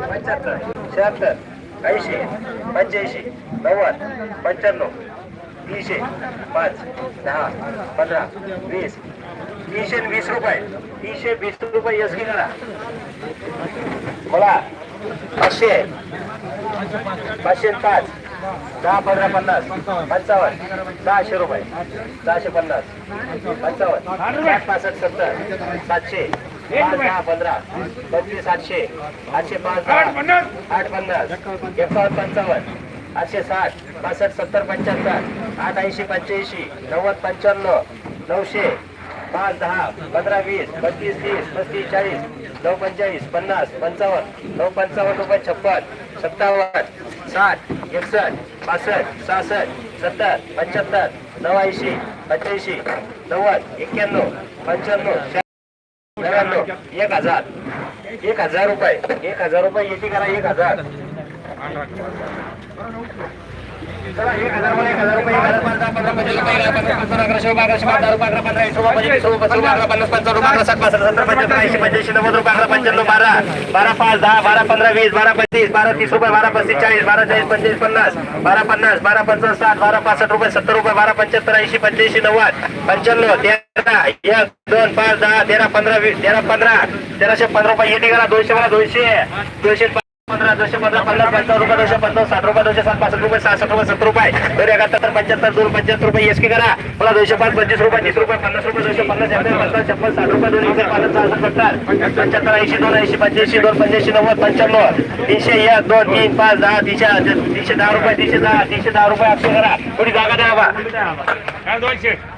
पंच्याहत्तर शहात्तर ऐंशी पंच्याऐंशी नव्वद पंच्याण्णव तीनशे पाच दहा पंधरा वीस तीनशे वीस रुपये तीनशे वीस रुपये यस करा बोला पाचशे पाचशे पाच दहा पंधरा पन्नास पंचावन्न सहाशे रुपये सहाशे पन्नास पंचावन्न पासष्ट सत्तर सातशे. दहा पंधरा पंचवीस आठशे आठशे पाच दहा आठ पन्नास. एकावन्न पंचावन्न आठशे साठ पासष्ट सत्तर पंच्याहत्तर आठ ऐंशी पंच्याऐंशी नव्वद पंच्याण्णव नऊशे पाच दहा पंधरा वीस पस्तीस तीस पस्तीस चाळीस नऊ पंचेचाळीस पन्नास पंचावन्न नऊ पंचावन्न रुपये छप्पन सत्तावन्न साठ एकसष्ट पासष्ट सहासष्ट सत्तर पंच्याहत्तर नऊ ऐंशी पंच्याऐंशी नव्वद एक्क्याण्णव पंच्याण्णव एक हजार. एक हजार रुपये. एक हजार रुपये येते करा एक हजार. बारा बारा पाच दहा बारा पंधरा वीस बारा पंचवीस बारा तीस रुपये बारा पस्तीस चाळीस बारा चाळीस पंचवीस पन्नास बारा पन्नास बारा पंचावन्न साठ बारा पासष्ट रुपये सत्तर रुपये बारा पंच्याहत्तर ऐंशी पंच्याऐंशी नव्वद पंच्याण्णव तेरा एक दोन पाच दहा तेरा पंधरा वीस तेरा पंधरा तेराशे पंधरा रुपये येते करा दोनशे बारा दोनशे दोनशे पंधरा दोनशे पंधरा पन्नास पंचावन्न रुपये दोनशे पन्नास साठ रुपये दोनशे सात पासष्ट रुपये सहासष्ट रुपये सत्तर रुपये दोन एकाहत्तर पंच्याहत्तर दोन पंच्याहत्तर रुपये एस के करा मला दोनशे पाच पंचवीस रुपये तीस रुपये पन्नास रुपये दोनशे पन्नास एकाहत्तर पन्नास छप्पन साठ रुपये दोन एकशे पन्नास सहासष्ट सत्तर पंच्याहत्तर ऐंशी दोन ऐंशी पंच्याऐंशी दोन पंच्याऐंशी नव्वद पंच्याण्णव तीनशे एक दोन तीन पाच दहा तीनशे तीनशे दहा रुपये तीनशे दहा तीनशे दहा रुपये अक्षय करा थोडी जागा द्या बाबा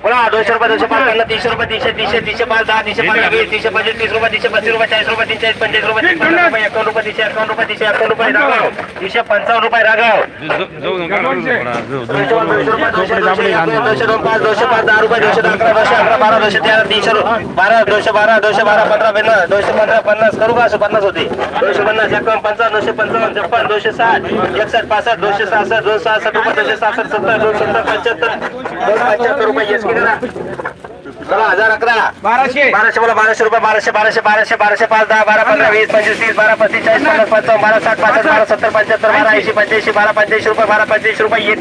बोला दोनशे रुपये दोनशे पाच पन्नास तीनशे रुपये तीनशे तीनशे तीनशे पाच दहा तीनशे पंधरा वीस तीनशे पंचवीस तीस रुपये तीनशे पस्तीस रुपये चाळीस रुपये तीनशे पंचवीस रुपये तीनशे रुपये एकावन्न रुपये तीनशे एकावन्न रुपये तीनशे एकावन्न रुपये रागाव तीनशे पंचावन्न रुपये रागाव दोनशे दोनशे दोन, पाच दोनशे पाच दहा रुपये दोनशे अकरा दोनशे अकरा बारा दोनशे तेरा तीनशे बारा दोनशे बारा दोनशे बारा पंधरा पन्नास दोनशे पंधरा पन्नास करू का असं पन्नास होते दोनशे पन्नास एकावन्न पंचावन्न दोनशे पंचावन्न छप्पन दोनशे साठ एकसष्ट पासष्ट दोनशे सहासष्ट दोनशे सहासष्ट रुपये दोनशे सहासष्ट सत्तर दोन सत्तर पंच्याहत्तर दोन पंच्याहत्तर रुपये एस करा चला हजार अकरा. बाराशे. बाराशे बोला बाराशे रुपये बाराशे बाराशे बाराशे बाराशे पाच दहा बारा पंधरा वीस पंचवीस तीस बारा पस्तीस चाळीस पन्नास पंचावन्न बारा साठ पासष्ट बारा सत्तर पंच्याहत्तर बारा ऐंशी पंच्याऐंशी बारा पंच्याऐंशी रुपये बारा पंच्याऐंशी रुपये